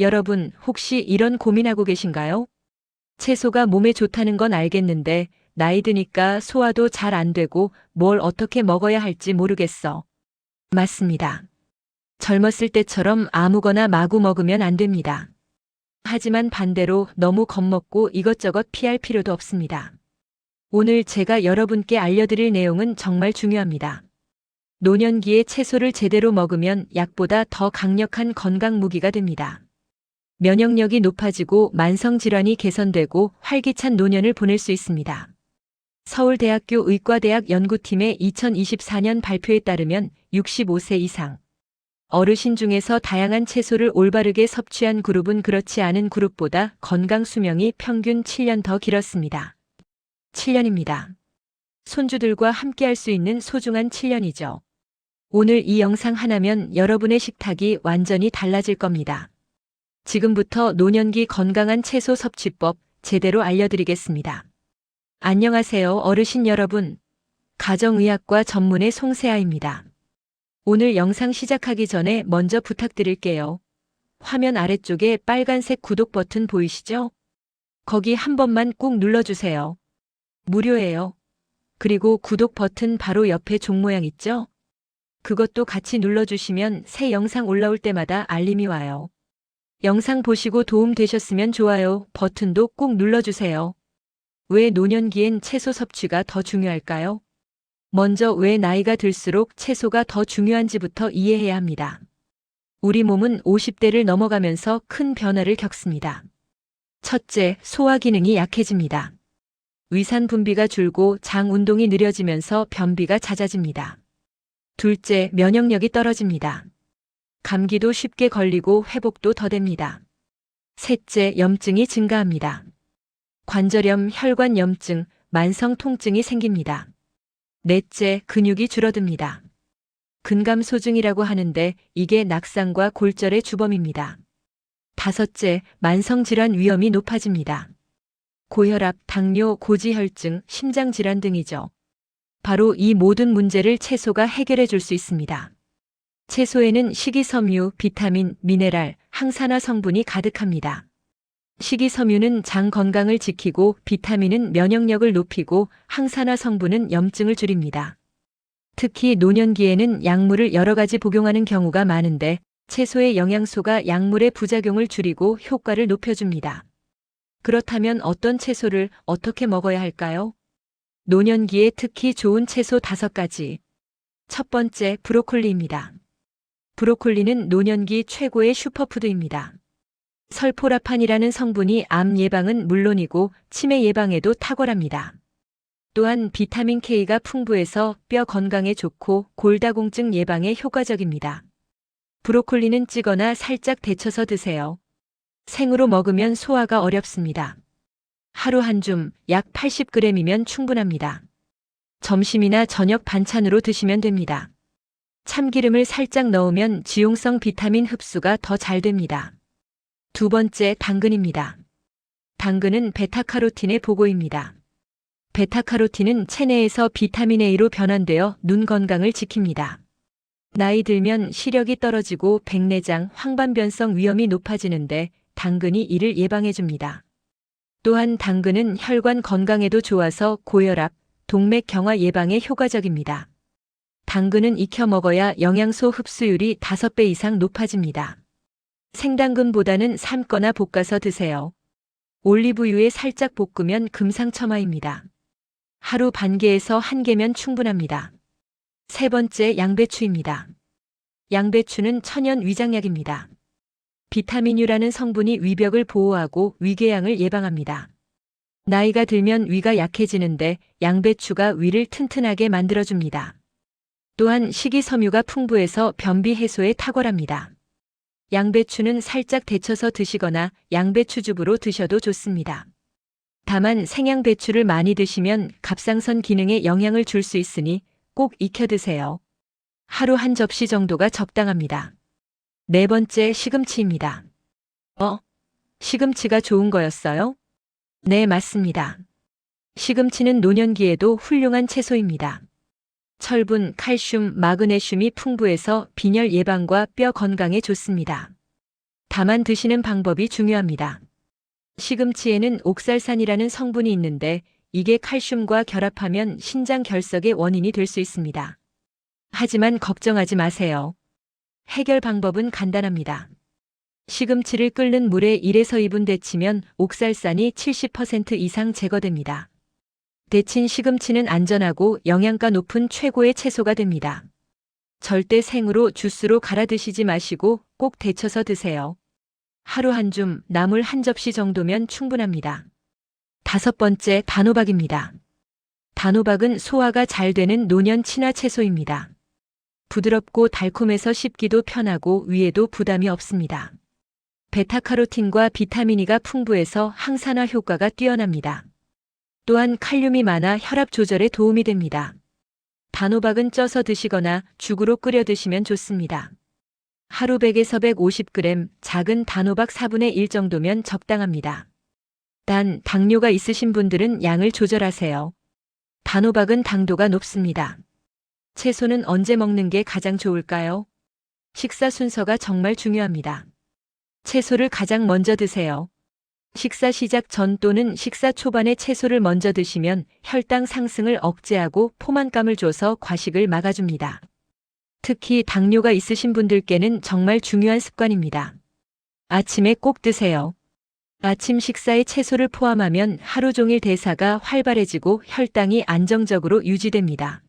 여러분, 혹시 이런 고민하고 계신가요? 채소가 몸에 좋다는 건 알겠는데, 나이 드니까 소화도 잘 안 되고 뭘 어떻게 먹어야 할지 모르겠어. 맞습니다. 젊었을 때처럼 아무거나 마구 먹으면 안 됩니다. 하지만 반대로 너무 겁먹고 이것저것 피할 필요도 없습니다. 오늘 제가 여러분께 알려드릴 내용은 정말 중요합니다. 노년기에 채소를 제대로 먹으면 약보다 더 강력한 건강 무기가 됩니다. 면역력이 높아지고 만성질환이 개선되고 활기찬 노년을 보낼 수 있습니다. 서울대학교 의과대학 연구팀의 2024년 발표에 따르면 65세 이상 어르신 중에서 다양한 채소를 올바르게 섭취한 그룹은 그렇지 않은 그룹보다 건강 수명이 평균 7년 더 길었습니다. 7년입니다. 손주들과 함께 할 수 있는 소중한 7년이죠. 오늘 이 영상 하나면 여러분의 식탁이 완전히 달라질 겁니다. 지금부터 노년기 건강한 채소 섭취법 제대로 알려드리겠습니다. 안녕하세요, 어르신 여러분. 가정의학과 전문의 송세아입니다. 오늘 영상 시작하기 전에 먼저 부탁드릴게요. 화면 아래쪽에 빨간색 구독 버튼 보이시죠? 거기 한 번만 꾹 눌러주세요. 무료예요. 그리고 구독 버튼 바로 옆에 종 모양 있죠? 그것도 같이 눌러주시면 새 영상 올라올 때마다 알림이 와요. 영상 보시고 도움 되셨으면 좋아요 버튼도 꼭 눌러주세요. 왜 노년기엔 채소 섭취가 더 중요할까요? 먼저 왜 나이가 들수록 채소가 더 중요한지부터 이해해야 합니다. 우리 몸은 50대를 넘어가면서 큰 변화를 겪습니다. 첫째, 소화 기능이 약해집니다. 위산 분비가 줄고 장 운동이 느려지면서 변비가 잦아집니다. 둘째, 면역력이 떨어집니다. 감기도 쉽게 걸리고 회복도 더딥니다. 셋째, 염증이 증가합니다. 관절염, 혈관 염증, 만성 통증이 생깁니다. 넷째, 근육이 줄어듭니다. 근감 소증이라고 하는데 이게 낙상과 골절의 주범입니다. 다섯째, 만성 질환 위험이 높아집니다. 고혈압, 당뇨, 고지혈증, 심장 질환 등이죠. 바로 이 모든 문제를 채소가 해결해 줄 수 있습니다. 채소에는 식이섬유, 비타민, 미네랄, 항산화 성분이 가득합니다. 식이섬유는 장 건강을 지키고 비타민은 면역력을 높이고 항산화 성분은 염증을 줄입니다. 특히 노년기에는 약물을 여러 가지 복용하는 경우가 많은데 채소의 영양소가 약물의 부작용을 줄이고 효과를 높여줍니다. 그렇다면 어떤 채소를 어떻게 먹어야 할까요? 노년기에 특히 좋은 채소 다섯 가지. 첫 번째, 브로콜리입니다. 브로콜리는 노년기 최고의 슈퍼푸드입니다. 설포라판이라는 성분이 암 예방은 물론이고 치매 예방에도 탁월합니다. 또한 비타민 K가 풍부해서 뼈 건강에 좋고 골다공증 예방에 효과적입니다. 브로콜리는 찌거나 살짝 데쳐서 드세요. 생으로 먹으면 소화가 어렵습니다. 하루 한 줌 약 80g이면 충분합니다. 점심이나 저녁 반찬으로 드시면 됩니다. 참기름을 살짝 넣으면 지용성 비타민 흡수가 더 잘 됩니다. 두 번째, 당근입니다. 당근은 베타카로틴의 보고입니다. 베타카로틴은 체내에서 비타민 A로 변환되어 눈 건강을 지킵니다. 나이 들면 시력이 떨어지고 백내장, 황반변성 위험이 높아지는데 당근이 이를 예방해줍니다. 또한 당근은 혈관 건강에도 좋아서 고혈압, 동맥 경화 예방에 효과적입니다. 당근은 익혀 먹어야 영양소 흡수율이 5배 이상 높아집니다. 생당근보다는 삶거나 볶아서 드세요. 올리브유에 살짝 볶으면 금상첨화입니다. 하루 반 개에서 한 개면 충분합니다. 세 번째 양배추입니다. 양배추는 천연 위장약입니다. 비타민유라는 성분이 위벽을 보호하고 위궤양을 예방합니다. 나이가 들면 위가 약해지는데 양배추가 위를 튼튼하게 만들어줍니다. 또한 식이섬유가 풍부해서 변비 해소에 탁월합니다. 양배추는 살짝 데쳐서 드시거나 양배추즙으로 드셔도 좋습니다. 다만 생양배추를 많이 드시면 갑상선 기능에 영향을 줄 수 있으니 꼭 익혀 드세요. 하루 한 접시 정도가 적당합니다. 네 번째 시금치입니다. 어? 시금치가 좋은 거였어요? 네, 맞습니다. 시금치는 노년기에도 훌륭한 채소입니다. 철분, 칼슘, 마그네슘이 풍부해서 빈혈 예방과 뼈 건강에 좋습니다. 다만 드시는 방법이 중요합니다. 시금치에는 옥살산이라는 성분이 있는데 이게 칼슘과 결합하면 신장 결석의 원인이 될 수 있습니다. 하지만 걱정하지 마세요. 해결 방법은 간단합니다. 시금치를 끓는 물에 1에서 2분 데치면 옥살산이 70% 이상 제거됩니다. 데친 시금치는 안전하고 영양가 높은 최고의 채소가 됩니다. 절대 생으로 주스로 갈아 드시지 마시고 꼭 데쳐서 드세요. 하루 한 줌, 나물 한 접시 정도면 충분합니다. 다섯 번째, 단호박입니다. 단호박은 소화가 잘 되는 노년 친화 채소입니다. 부드럽고 달콤해서 씹기도 편하고 위에도 부담이 없습니다. 베타카로틴과 비타민 E가 풍부해서 항산화 효과가 뛰어납니다. 또한 칼륨이 많아 혈압 조절에 도움이 됩니다. 단호박은 쪄서 드시거나 죽으로 끓여 드시면 좋습니다. 하루 100에서 150g 작은 단호박 4분의 1 정도면 적당합니다. 단, 당뇨가 있으신 분들은 양을 조절하세요. 단호박은 당도가 높습니다. 채소는 언제 먹는 게 가장 좋을까요? 식사 순서가 정말 중요합니다. 채소를 가장 먼저 드세요. 식사 시작 전 또는 식사 초반에 채소를 먼저 드시면 혈당 상승을 억제하고 포만감을 줘서 과식을 막아줍니다. 특히 당뇨가 있으신 분들께는 정말 중요한 습관입니다. 아침에 꼭 드세요. 아침 식사에 채소를 포함하면 하루 종일 대사가 활발해지고 혈당이 안정적으로 유지됩니다.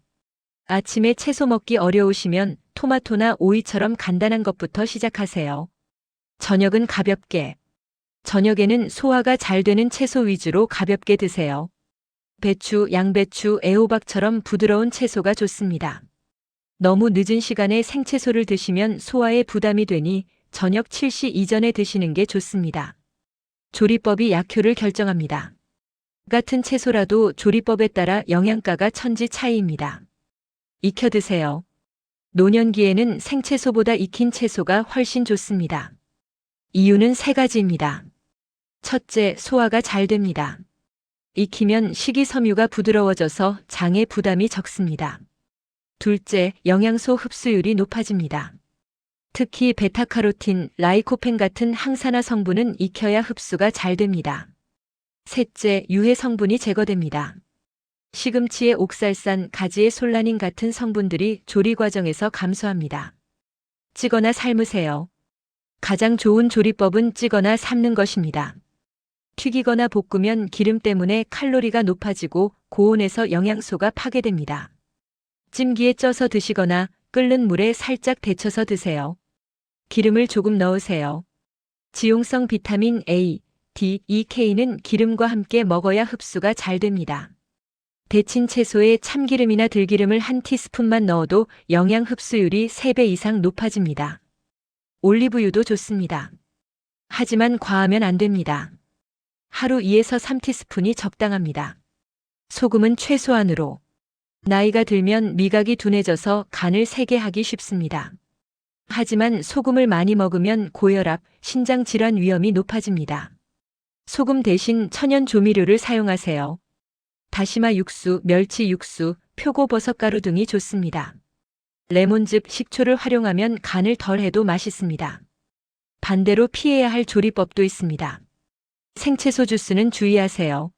아침에 채소 먹기 어려우시면 토마토나 오이처럼 간단한 것부터 시작하세요. 저녁은 가볍게. 저녁에는 소화가 잘 되는 채소 위주로 가볍게 드세요. 배추, 양배추, 애호박처럼 부드러운 채소가 좋습니다. 너무 늦은 시간에 생채소를 드시면 소화에 부담이 되니 저녁 7시 이전에 드시는 게 좋습니다. 조리법이 약효를 결정합니다. 같은 채소라도 조리법에 따라 영양가가 천지 차이입니다. 익혀 드세요. 노년기에는 생채소보다 익힌 채소가 훨씬 좋습니다. 이유는 세 가지입니다. 첫째, 소화가 잘 됩니다. 익히면 식이섬유가 부드러워져서 장에 부담이 적습니다. 둘째, 영양소 흡수율이 높아집니다. 특히 베타카로틴, 라이코펜 같은 항산화 성분은 익혀야 흡수가 잘 됩니다. 셋째, 유해 성분이 제거됩니다. 시금치의 옥살산, 가지의 솔라닌 같은 성분들이 조리 과정에서 감소합니다. 찌거나 삶으세요. 가장 좋은 조리법은 찌거나 삶는 것입니다. 튀기거나 볶으면 기름 때문에 칼로리가 높아지고 고온에서 영양소가 파괴됩니다. 찜기에 쪄서 드시거나 끓는 물에 살짝 데쳐서 드세요. 기름을 조금 넣으세요. 지용성 비타민 A, D, E, K는 기름과 함께 먹어야 흡수가 잘 됩니다. 데친 채소에 참기름이나 들기름을 한 티스푼만 넣어도 영양 흡수율이 3배 이상 높아집니다. 올리브유도 좋습니다. 하지만 과하면 안 됩니다. 하루 2에서 3티스푼이 적당합니다. 소금은 최소한으로. 나이가 들면 미각이 둔해져서 간을 세게 하기 쉽습니다. 하지만 소금을 많이 먹으면 고혈압, 신장 질환 위험이 높아집니다. 소금 대신 천연 조미료를 사용하세요. 다시마 육수, 멸치 육수, 표고버섯 가루 등이 좋습니다. 레몬즙, 식초를 활용하면 간을 덜 해도 맛있습니다. 반대로 피해야 할 조리법도 있습니다. 생채소 주스는 주의하세요.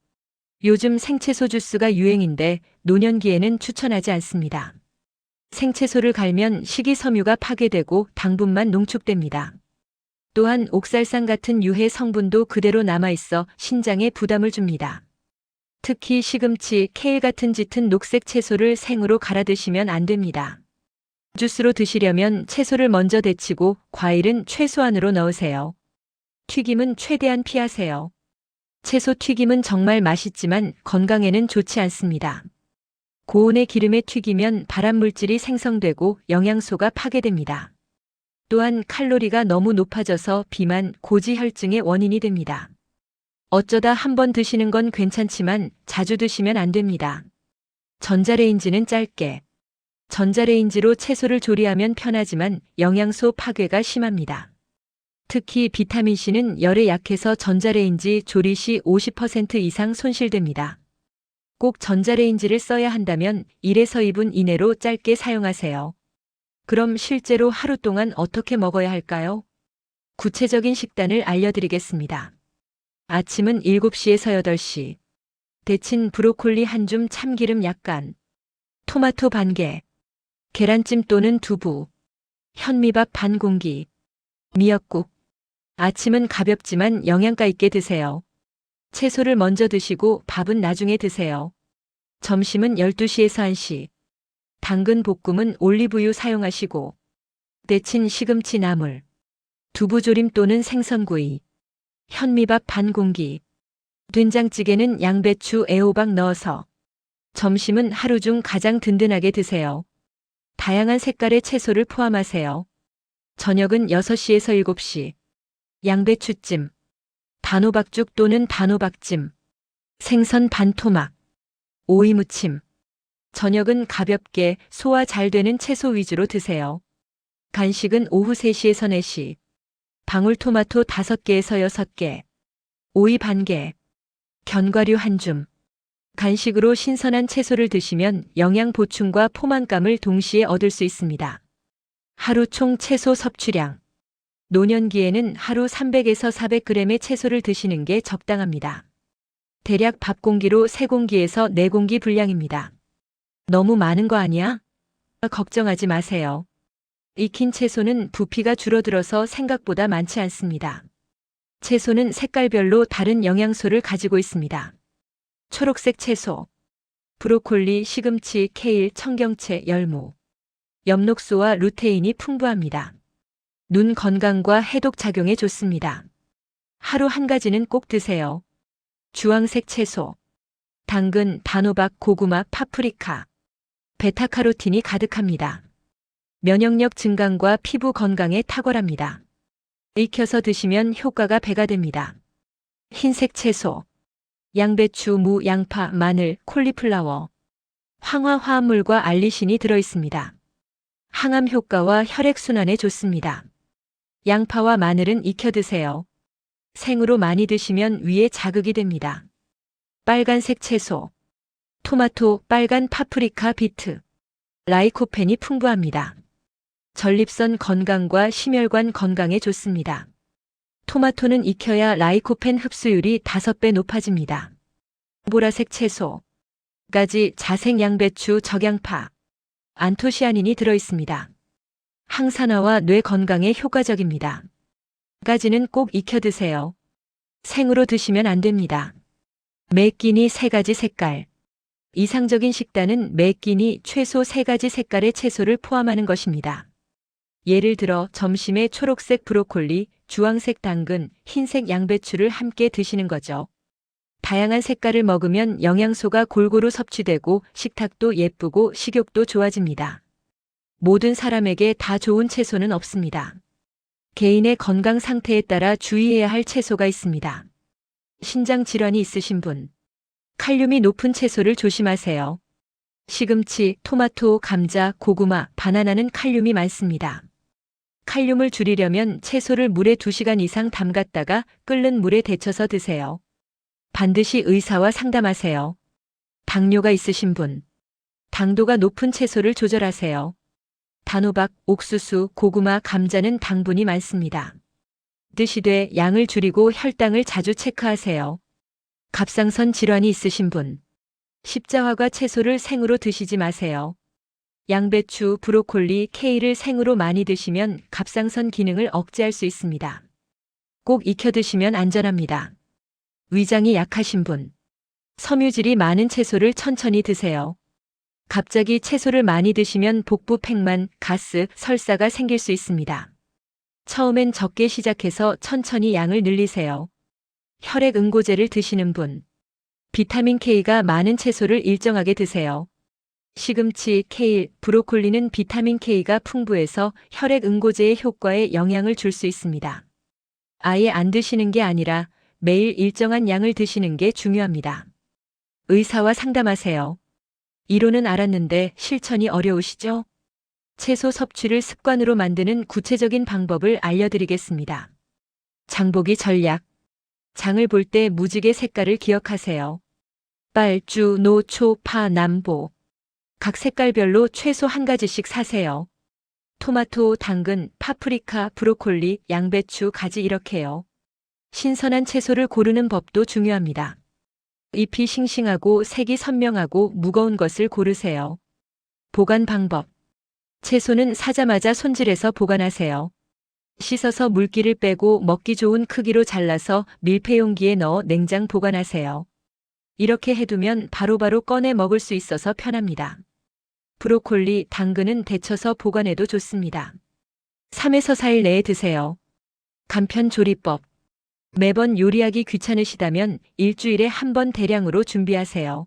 요즘 생채소 주스가 유행인데 노년기에는 추천하지 않습니다. 생채소를 갈면 식이섬유가 파괴되고 당분만 농축됩니다. 또한 옥살산 같은 유해 성분도 그대로 남아있어 신장에 부담을 줍니다. 특히 시금치, 케일 같은 짙은 녹색 채소를 생으로 갈아 드시면 안 됩니다. 주스로 드시려면 채소를 먼저 데치고 과일은 최소한으로 넣으세요. 튀김은 최대한 피하세요. 채소 튀김은 정말 맛있지만 건강에는 좋지 않습니다. 고온의 기름에 튀기면 발암 물질이 생성되고 영양소가 파괴됩니다. 또한 칼로리가 너무 높아져서 비만, 고지혈증의 원인이 됩니다. 어쩌다 한 번 드시는 건 괜찮지만 자주 드시면 안 됩니다. 전자레인지는 짧게. 전자레인지로 채소를 조리하면 편하지만 영양소 파괴가 심합니다. 특히 비타민C는 열에 약해서 전자레인지 조리 시 50% 이상 손실됩니다. 꼭 전자레인지를 써야 한다면 1에서 2분 이내로 짧게 사용하세요. 그럼 실제로 하루 동안 어떻게 먹어야 할까요? 구체적인 식단을 알려드리겠습니다. 아침은 7시에서 8시. 데친 브로콜리 한 줌 참기름 약간. 토마토 반 개. 계란찜 또는 두부. 현미밥 반 공기. 미역국. 아침은 가볍지만 영양가 있게 드세요. 채소를 먼저 드시고 밥은 나중에 드세요. 점심은 12시에서 1시. 당근 볶음은 올리브유 사용하시고. 데친 시금치 나물. 두부조림 또는 생선구이. 현미밥 반 공기. 된장찌개는 양배추 애호박 넣어서. 점심은 하루 중 가장 든든하게 드세요. 다양한 색깔의 채소를 포함하세요. 저녁은 6시에서 7시. 양배추찜. 단호박죽 또는 단호박찜. 생선 반토막. 오이 무침. 저녁은 가볍게 소화 잘 되는 채소 위주로 드세요. 간식은 오후 3시에서 4시. 방울토마토 5개에서 6개. 오이 반 개. 견과류 한 줌. 간식으로 신선한 채소를 드시면 영양 보충과 포만감을 동시에 얻을 수 있습니다. 하루 총 채소 섭취량. 노년기에는 하루 300에서 400g의 채소를 드시는 게 적당합니다. 대략 밥 공기로 3공기에서 4공기 분량입니다. 너무 많은 거 아니야? 걱정하지 마세요. 익힌 채소는 부피가 줄어들어서 생각보다 많지 않습니다. 채소는 색깔별로 다른 영양소를 가지고 있습니다. 초록색 채소, 브로콜리, 시금치, 케일, 청경채, 열무. 엽록소와 루테인이 풍부합니다. 눈 건강과 해독 작용에 좋습니다. 하루 한 가지는 꼭 드세요. 주황색 채소, 당근, 단호박, 고구마, 파프리카. 베타카로틴이 가득합니다. 면역력 증강과 피부 건강에 탁월합니다. 익혀서 드시면 효과가 배가 됩니다. 흰색 채소, 양배추, 무, 양파, 마늘, 콜리플라워, 황화 화합물과 알리신이 들어 있습니다. 항암 효과와 혈액순환에 좋습니다. 양파와 마늘은 익혀 드세요. 생으로 많이 드시면 위에 자극이 됩니다. 빨간색 채소, 토마토, 빨간 파프리카, 비트, 라이코펜이 풍부합니다. 전립선 건강과 심혈관 건강에 좋습니다. 토마토는 익혀야 라이코펜 흡수율이 5배 높아집니다. 보라색 채소, 가지, 자색 양배추, 적양파, 안토시아닌이 들어 있습니다. 항산화와 뇌 건강에 효과적입니다. 가지는 꼭 익혀 드세요. 생으로 드시면 안 됩니다. 매 끼니 세 가지 색깔. 이상적인 식단은 매 끼니 최소 세 가지 색깔의 채소를 포함하는 것입니다. 예를 들어 점심에 초록색 브로콜리, 주황색 당근, 흰색 양배추를 함께 드시는 거죠. 다양한 색깔을 먹으면 영양소가 골고루 섭취되고 식탁도 예쁘고 식욕도 좋아집니다. 모든 사람에게 다 좋은 채소는 없습니다. 개인의 건강 상태에 따라 주의해야 할 채소가 있습니다. 신장 질환이 있으신 분, 칼륨이 높은 채소를 조심하세요. 시금치, 토마토, 감자, 고구마, 바나나는 칼륨이 많습니다. 칼륨을 줄이려면 채소를 물에 2시간 이상 담갔다가 끓는 물에 데쳐서 드세요. 반드시 의사와 상담하세요. 당뇨가 있으신 분. 당도가 높은 채소를 조절하세요. 단호박, 옥수수, 고구마, 감자는 당분이 많습니다. 드시되 양을 줄이고 혈당을 자주 체크하세요. 갑상선 질환이 있으신 분. 십자화과 채소를 생으로 드시지 마세요. 양배추, 브로콜리, 케일을 생으로 많이 드시면 갑상선 기능을 억제할 수 있습니다. 꼭 익혀 드시면 안전합니다. 위장이 약하신 분. 섬유질이 많은 채소를 천천히 드세요. 갑자기 채소를 많이 드시면 복부 팽만, 가스, 설사가 생길 수 있습니다. 처음엔 적게 시작해서 천천히 양을 늘리세요. 혈액 응고제를 드시는 분. 비타민 K가 많은 채소를 일정하게 드세요. 시금치, 케일, 브로콜리는 비타민 K가 풍부해서 혈액 응고제의 효과에 영향을 줄 수 있습니다. 아예 안 드시는 게 아니라 매일 일정한 양을 드시는 게 중요합니다. 의사와 상담하세요. 이론은 알았는데 실천이 어려우시죠? 채소 섭취를 습관으로 만드는 구체적인 방법을 알려드리겠습니다. 장보기 전략. 장을 볼 때 무지개 색깔을 기억하세요. 빨, 주, 노, 초, 파, 남보. 각 색깔별로 최소 한 가지씩 사세요. 토마토, 당근, 파프리카, 브로콜리, 양배추, 가지 이렇게요. 신선한 채소를 고르는 법도 중요합니다. 잎이 싱싱하고 색이 선명하고 무거운 것을 고르세요. 보관 방법. 채소는 사자마자 손질해서 보관하세요. 씻어서 물기를 빼고 먹기 좋은 크기로 잘라서 밀폐 용기에 넣어 냉장 보관하세요. 이렇게 해두면 바로바로 꺼내 먹을 수 있어서 편합니다. 브로콜리, 당근은 데쳐서 보관해도 좋습니다. 3에서 4일 내에 드세요. 간편 조리법. 매번 요리하기 귀찮으시다면 일주일에 한 번 대량으로 준비하세요.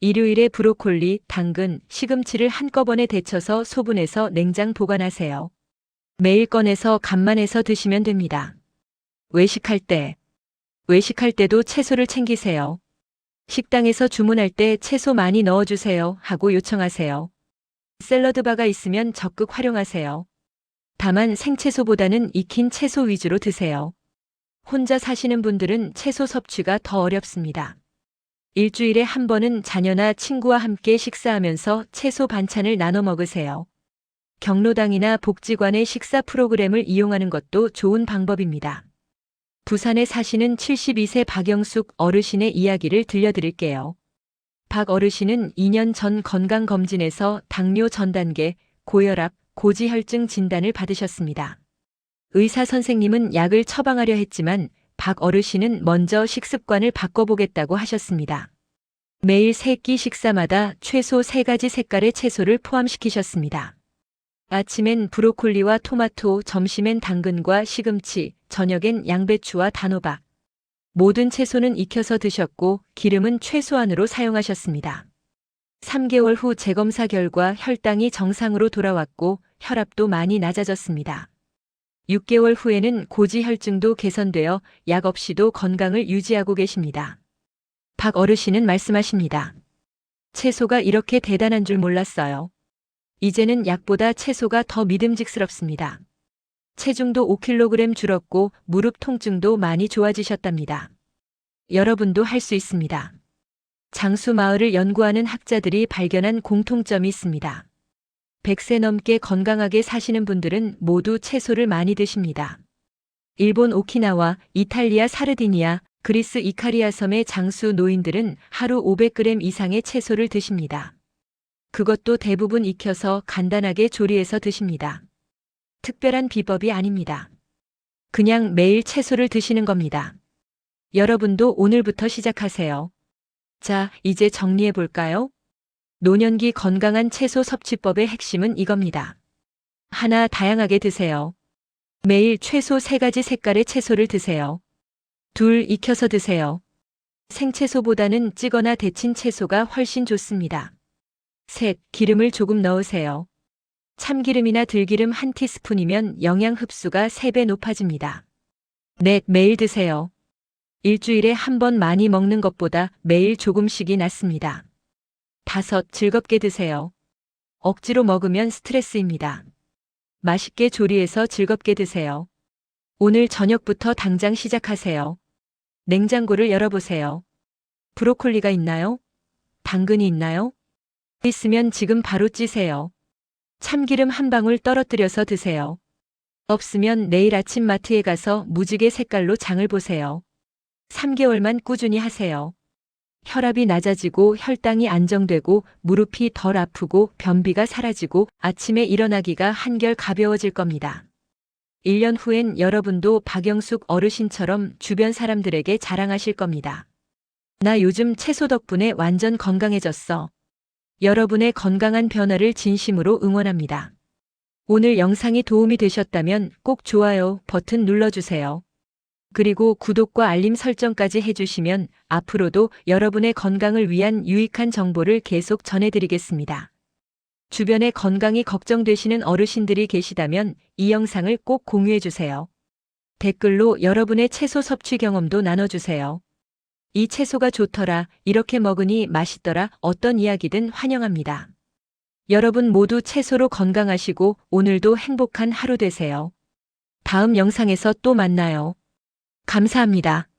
일요일에 브로콜리, 당근, 시금치를 한꺼번에 데쳐서 소분해서 냉장 보관하세요. 매일 꺼내서 간만 해서 드시면 됩니다. 외식할 때. 외식할 때도 채소를 챙기세요. 식당에서 주문할 때 채소 많이 넣어주세요 하고 요청하세요. 샐러드바가 있으면 적극 활용하세요. 다만 생채소보다는 익힌 채소 위주로 드세요. 혼자 사시는 분들은 채소 섭취가 더 어렵습니다. 일주일에 한 번은 자녀나 친구와 함께 식사하면서 채소 반찬을 나눠 먹으세요. 경로당이나 복지관의 식사 프로그램을 이용하는 것도 좋은 방법입니다. 부산에 사시는 72세 박영숙 어르신의 이야기를 들려드릴게요. 박 어르신은 2년 전 건강검진에서 당뇨 전 단계, 고혈압, 고지혈증 진단을 받으셨습니다. 의사 선생님은 약을 처방하려 했지만 박 어르신은 먼저 식습관을 바꿔보겠다고 하셨습니다. 매일 세끼 식사마다 최소 3가지 색깔의 채소를 포함시키셨습니다. 아침엔 브로콜리와 토마토, 점심엔 당근과 시금치, 저녁엔 양배추와 단호박. 모든 채소는 익혀서 드셨고 기름은 최소한으로 사용하셨습니다. 3개월 후 재검사 결과 혈당이 정상으로 돌아왔고 혈압도 많이 낮아졌습니다. 6개월 후에는 고지혈증도 개선되어 약 없이도 건강을 유지하고 계십니다. 박 어르신은 말씀하십니다. 채소가 이렇게 대단한 줄 몰랐어요. 이제는 약보다 채소가 더 믿음직스럽습니다. 체중도 5kg 줄었고 무릎 통증도 많이 좋아지셨답니다. 여러분도 할 수 있습니다. 장수 마을을 연구하는 학자들이 발견한 공통점이 있습니다. 100세 넘게 건강하게 사시는 분들은 모두 채소를 많이 드십니다. 일본 오키나와, 이탈리아 사르디니아, 그리스 이카리아 섬의 장수 노인들은 하루 500g 이상의 채소를 드십니다. 그것도 대부분 익혀서 간단하게 조리해서 드십니다. 특별한 비법이 아닙니다. 그냥 매일 채소를 드시는 겁니다. 여러분도 오늘부터 시작하세요. 자, 이제 정리해 볼까요? 노년기 건강한 채소 섭취법의 핵심은 이겁니다. 하나, 다양하게 드세요. 매일 최소 3가지 색깔의 채소를 드세요. 둘, 익혀서 드세요. 생채소보다는 찌거나 데친 채소가 훨씬 좋습니다. 셋, 기름을 조금 넣으세요. 참기름이나 들기름 한 티스푼이면 영양 흡수가 3배 높아집니다. 넷, 매일 드세요. 일주일에 한 번 많이 먹는 것보다 매일 조금씩이 낫습니다. 다섯, 즐겁게 드세요. 억지로 먹으면 스트레스입니다. 맛있게 조리해서 즐겁게 드세요. 오늘 저녁부터 당장 시작하세요. 냉장고를 열어보세요. 브로콜리가 있나요? 당근이 있나요? 있으면 지금 바로 찌세요. 참기름 한 방울 떨어뜨려서 드세요. 없으면 내일 아침 마트에 가서 무지개 색깔로 장을 보세요. 3개월만 꾸준히 하세요. 혈압이 낮아지고 혈당이 안정되고 무릎이 덜 아프고 변비가 사라지고 아침에 일어나기가 한결 가벼워질 겁니다. 1년 후엔 여러분도 박영숙 어르신처럼 주변 사람들에게 자랑하실 겁니다. 나 요즘 채소 덕분에 완전 건강해졌어. 여러분의 건강한 변화를 진심으로 응원합니다. 오늘 영상이 도움이 되셨다면 꼭 좋아요 버튼 눌러주세요. 그리고 구독과 알림 설정까지 해주시면 앞으로도 여러분의 건강을 위한 유익한 정보를 계속 전해드리겠습니다. 주변에 건강이 걱정되시는 어르신들이 계시다면 이 영상을 꼭 공유해주세요. 댓글로 여러분의 채소 섭취 경험도 나눠주세요. 이 채소가 좋더라, 이렇게 먹으니 맛있더라, 어떤 이야기든 환영합니다. 여러분 모두 채소로 건강하시고 오늘도 행복한 하루 되세요. 다음 영상에서 또 만나요. 감사합니다.